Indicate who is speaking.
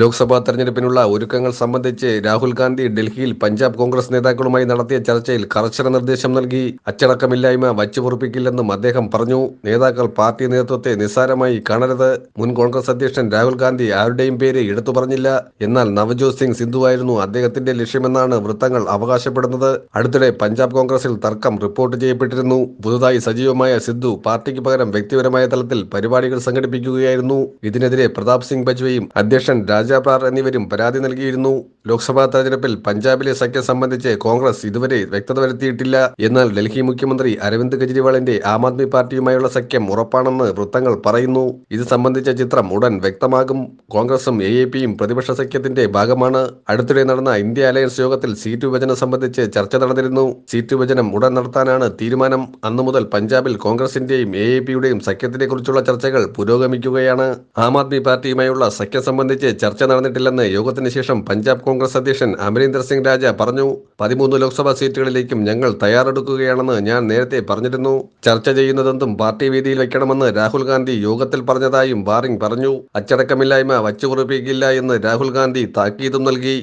Speaker 1: ലോക്സഭാ തെരഞ്ഞെടുപ്പിനുള്ള ഒരുക്കങ്ങൾ സംബന്ധിച്ച് രാഹുൽ ഗാന്ധി ഡൽഹിയിൽ പഞ്ചാബ് കോൺഗ്രസ് നേതാക്കളുമായി നടത്തിയ ചർച്ചയിൽ കർശന നിർദ്ദേശം നൽകി. അച്ചടക്കമില്ലായ്മ വച്ചുപൊറുപ്പിക്കില്ലെന്നും അദ്ദേഹം പറഞ്ഞു. നേതാക്കൾ പാർട്ടി നേതൃത്വത്തെ നിസ്സാരമായി കാണരുത്. മുൻ കോൺഗ്രസ് അധ്യക്ഷൻ രാഹുൽ ഗാന്ധി ആരുടെയും പേര് എടുത്തു പറഞ്ഞില്ല. എന്നാൽ നവജോത് സിംഗ് സിന്ധുവായിരുന്നു അദ്ദേഹത്തിന്റെ ലക്ഷ്യമെന്നാണ് വൃത്തങ്ങൾ അവകാശപ്പെടുന്നത്. അടുത്തിടെ പഞ്ചാബ് കോൺഗ്രസിൽ തർക്കം റിപ്പോർട്ട് ചെയ്യപ്പെട്ടിരുന്നു. പുതുതായി സജീവമായ സിദ്ധു പാർട്ടിക്ക് പകരം വ്യക്തിപരമായ തലത്തിൽ പരിപാടികൾ സംഘടിപ്പിക്കുകയായിരുന്നു. ഇതിനെതിരെ പ്രതാപ് സിംഗ് ബജ്വയും അധ്യക്ഷൻ രാജാപാർ എന്നിവരും പരാതി നൽകിയിരുന്നു. ലോക്സഭാ തെരഞ്ഞെടുപ്പിൽ പഞ്ചാബിലെ സഖ്യം സംബന്ധിച്ച് കോൺഗ്രസ് ഇതുവരെ വ്യക്തത വരുത്തിയിട്ടില്ല. എന്നാൽ ഡൽഹി മുഖ്യമന്ത്രി അരവിന്ദ് കെജ്രിവാളിന്റെ ആം ആദ്മി പാർട്ടിയുമായുള്ള സഖ്യം ഉറപ്പാണെന്ന് വൃത്തങ്ങൾ പറയുന്നു. ഇത് സംബന്ധിച്ച ചിത്രം ഉടൻ വ്യക്തമാകും. കോൺഗ്രസും എ എ പിയും പ്രതിപക്ഷ സഖ്യത്തിന്റെ ഭാഗമാണ്. അടുത്തിടെ നടന്ന ഇന്ത്യ അലയൻസ് യോഗത്തിൽ സീറ്റ് വിഭജനം സംബന്ധിച്ച് ചർച്ച നടന്നിരുന്നു. സീറ്റ് വിഭജനം ഉടൻ നടത്താനാണ് തീരുമാനം. അന്നു മുതൽ പഞ്ചാബിൽ കോൺഗ്രസിന്റെയും എ എ പിയുടെയും സഖ്യത്തിനെ കുറിച്ചുള്ള ചർച്ചകൾ പുരോഗമിക്കുകയാണ്. ആം ആദ്മി പാർട്ടിയുമായുള്ള സഖ്യം സംബന്ധിച്ച് ചർച്ച നടന്നിട്ടില്ലെന്ന് യോഗത്തിന് ശേഷം പഞ്ചാബ് കോൺഗ്രസ് അധ്യക്ഷൻ അമരീന്ദർ സിംഗ് രാജ പറഞ്ഞു. പതിമൂന്ന് ലോക്സഭാ സീറ്റുകളിലേക്കും ഞങ്ങൾ തയ്യാറെടുക്കുകയാണെന്ന് ഞാൻ നേരത്തെ പറഞ്ഞിരുന്നു. ചർച്ച ചെയ്യുന്നതെന്തും പാർട്ടി വേദിയിൽ വെക്കണമെന്ന് രാഹുൽ ഗാന്ധി യോഗത്തിൽ പറഞ്ഞതായും ബാറിംഗ് പറഞ്ഞു. അച്ചടക്കമില്ലായ്മ വച്ചുകുറിപ്പിക്കില്ല എന്ന് രാഹുൽ ഗാന്ധി താക്കീതും നൽകി.